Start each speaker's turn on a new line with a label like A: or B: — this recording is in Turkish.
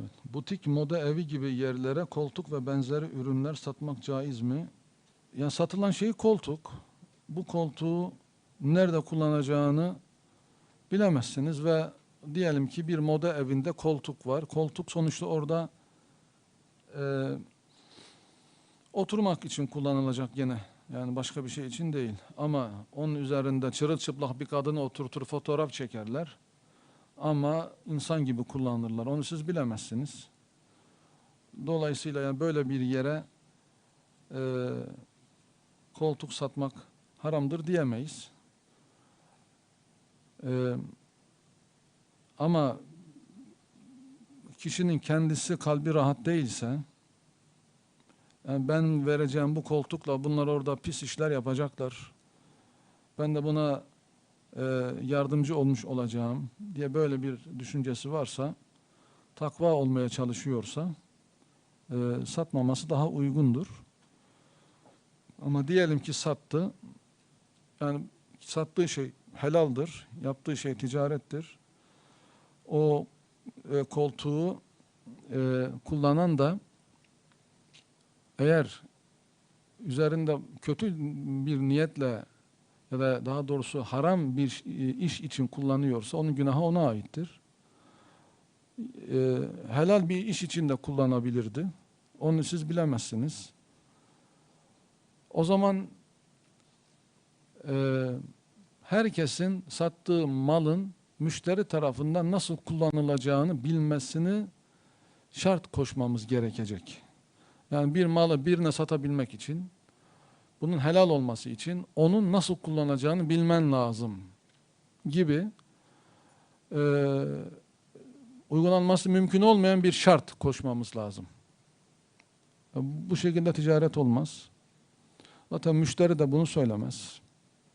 A: Evet. Butik moda evi gibi yerlere koltuk ve benzeri ürünler satmak caiz mi? Yani satılan şey koltuk. Bu koltuğu nerede kullanacağını bilemezsiniz ve diyelim ki bir moda evinde koltuk var. Koltuk sonuçta orada e, oturmak için kullanılacak gene. Yani başka bir şey için değil. Ama onun üzerinde çırılçıplak bir kadını oturtur fotoğraf çekerler. Ama insan gibi kullanırlar. Onu siz bilemezsiniz. Dolayısıyla yani böyle bir yere e, koltuk satmak haramdır diyemeyiz. E, ama kişinin kendisi kalbi rahat değilse yani ben vereceğim bu koltukla bunlar orada pis işler yapacaklar. Ben de buna yardımcı olmuş olacağım diye böyle bir düşüncesi varsa, takva olmaya çalışıyorsa e, satmaması daha uygundur. Ama diyelim ki sattı, yani sattığı şey helaldir, yaptığı şey ticarettir. O e, koltuğu e, kullanan da eğer üzerinde kötü bir niyetle ya da daha doğrusu haram bir iş için kullanıyorsa onun günahı ona aittir. Ee, helal bir iş için de kullanabilirdi. Onu siz bilemezsiniz. O zaman e, herkesin sattığı malın müşteri tarafından nasıl kullanılacağını bilmesini şart koşmamız gerekecek. Yani bir malı birine satabilmek için bunun helal olması için onun nasıl kullanacağını bilmen lazım gibi e, uygulanması mümkün olmayan bir şart koşmamız lazım. Bu şekilde ticaret olmaz. Zaten müşteri de bunu söylemez.